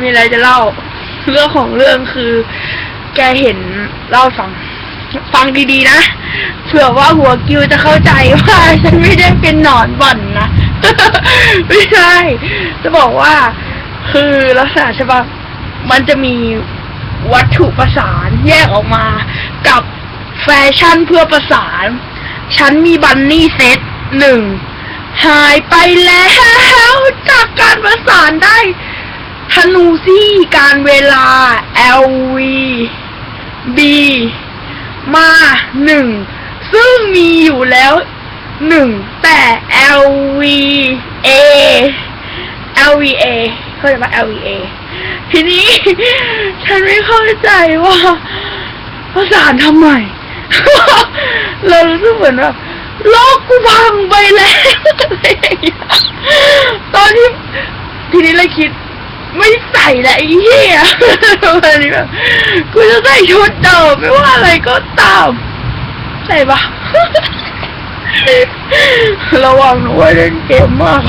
มีอะไรจะเล่า เรื่องของเรื่องคือ แกเห็นเล่าให้ฟัง ฟังดีๆนะ เผื่อว่าหัวกิวจะเข้าใจว่า ฉันไม่ได้เป็นหนอนบ่อนนะ ไม่ใช่ จะบอกว่า คือลักษณะใช่ปะมันจะมีวัตถุประสานแยกออกมา กับแฟชั่นเพื่อประสาน ฉันมีบันนี่เซตหนึ่งหายไปแล้วจากการประสานได้ ธนูซี่การเวลา LV B มาหนึ่งซึ่งมีอยู่แล้วหนึ่งแต่ LVA LVA เข้าใจปะ LVA ทีนี้ ฉันไม่เข้าใจว่าประสานทำไม เรารู้สึกเหมือนแบบโลกกูพังไปแล้วอะไรอย่างเงี้ยตอนที่ทีนี้เลยคิด ไม่ใส่ละไอ้เหี้ยวันนี้แบบกูจะใส่ชุดเดิมไม่ว่าอะไรก็ตามใส่ปะระวังหนะเว่าเล่นเกมมาก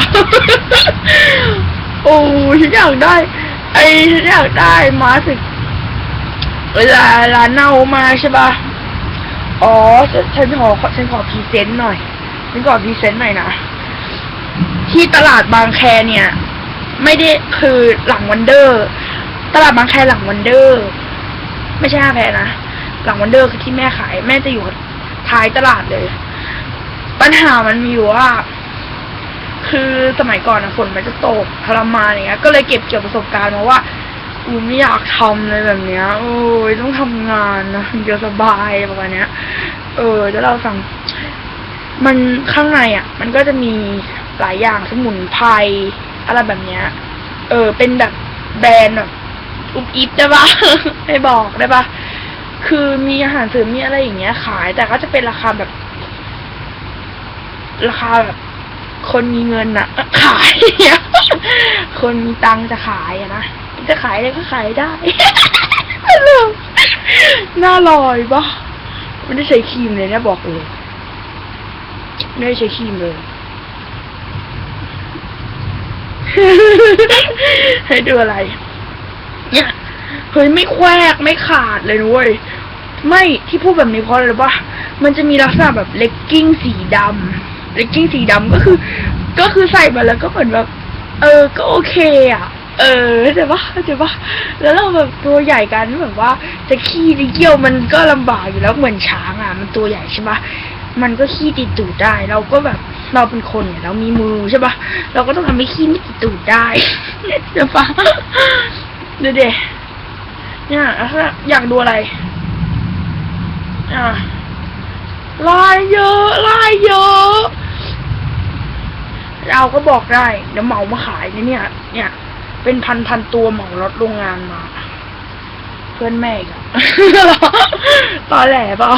โอ้ฉันอยากได้ ไอ้ฉันอยากได้มาสิเวลาร้านเน่ามาใช่ปะอ๋อ ฉันฉันขอฉันขอพรีเซนต์หน่อย ฉันขอพรีเซนต์หน่อยนะ ที่ตลาดบางแคเนี่ย ไม่ได้คือหลังวันเดอร์ ตลาดบางแคหลังวันเดอร์ ไม่ใช่ห้าแพรนะ หลังวันเดอร์คือที่แม่ขาย แม่จะอยู่ท้ายตลาดเลย ปัญหามันมีอยู่ว่า คือสมัยก่อนอะฝนมันจะตกทรมานอย่างเงี้ย ก็เลยเก็บเกี่ยวประสบการณ์มาว่าอูไม่อยากทำเลยแบบเนี้ย โอ้ยต้องทำงานนะถึงจะสบายประมาณเนี้ย เออแล้วเราฟังมันข้างในอะ มันก็จะมีหลายอย่างสมุนไพร อะไรแบบเนี้ย เออ เป็นแบบแบรนด์แบบอุบอิบได้ปะไม่บอกได้ปะคือมีอาหารเสริมมีอะไรอย่างเงี้ย ขาย แต่ก็จะเป็นราคาแบบ ราคาแบบ คนมีเงินอะขายคนมีตังจะขายอะนะจะขายอะไรก็ขายได้น่าลอยปะไม่ได้ใช้ครีมเลยนะบอกเลยไม่ได้ใช้ครีมเลย ให้ดูอะไร เนี่ยเฮ้ยไม่แควกไม่ขาดเลยนะเว้ยไม่ที่พูดแบบนี้เพราะอะไรปะมันจะมีลักษณะแบบเลกกิ้งสีดำเลกกิ้งสีดำก็คือ ก็คือใส่มาแล้วก็เหมือนแบบ เออ ก็โอเคอะ เออเข้าใจปะเข้าปะแล้วเราแบบตัวใหญ่กันแบบว่า จะขี้จะเยี่ยวมันก็ลำบากอยู่แล้วเหมือนช้างอะ มันตัวใหญ่ใช่ปะ มันก็ขี้ติดตูดได้ เราก็แบบเราเป็นคนเนี่ยเรามีมือใช่ปะเราก็ต้องทำให้ขี้ไม่ติดตูดได้เดี๋ยวปะดูเดเนี่ยอยากดูอะไร อะลายเยอะลายเยอะเราก็บอกได้เดี๋ยวเหมามาขายเนี่ย เนี่ย เป็นพันพันตัวเหมารถโรงงานมาเพื่อนแม่กอะตอแหลเปล่า